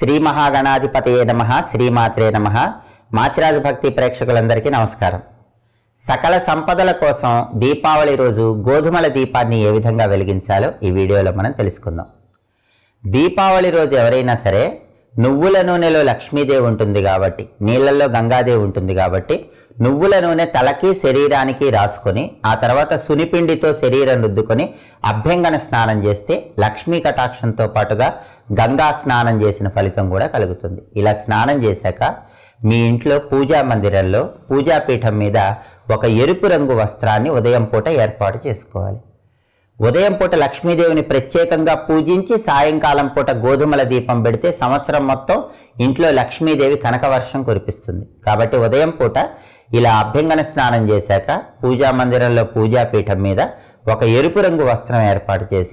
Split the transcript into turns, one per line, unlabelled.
శ్రీ మహాగణాధిపతయే నమ శ్రీమాత్రే నమ. మాచిరాజు భక్తి ప్రేక్షకులందరికీ నమస్కారం. సకల సంపదల కోసం దీపావళి రోజు గోధుమల దీపాన్ని ఏ విధంగా వెలిగించాలో ఈ వీడియోలో మనం తెలుసుకుందాం. దీపావళి రోజు ఎవరైనా సరే నువ్వుల నూనెలో లక్ష్మీదేవి ఉంటుంది కాబట్టి నీళ్ళల్లో గంగాదేవి ఉంటుంది కాబట్టి నువ్వుల నూనె తలకి శరీరానికి రాసుకొని ఆ తర్వాత సునిపిండితో శరీరం రుద్దుకొని అభ్యంగన స్నానం చేస్తే లక్ష్మీ కటాక్షంతో పాటుగా గంగా స్నానం చేసిన ఫలితం కూడా కలుగుతుంది. ఇలా స్నానం చేశాక మీ ఇంట్లో పూజా మందిరంలో పూజాపీఠం మీద ఒక ఎరుపు రంగు వస్త్రాన్ని ఉదయం పూట ఏర్పాటు చేసుకోవాలి. ఉదయం పూట లక్ష్మీదేవిని ప్రత్యేకంగా పూజించి సాయంకాలం పూట గోధుమల దీపం పెడితే సంవత్సరం మొత్తం ఇంట్లో లక్ష్మీదేవి కనకవర్షం కురిపిస్తుంది. కాబట్టి ఉదయం పూట ఇలా అభ్యంగన స్నానం చేశాక పూజా మందిరంలో పూజాపీఠం మీద ఒక ఎరుపు రంగు వస్త్రం ఏర్పాటు చేసి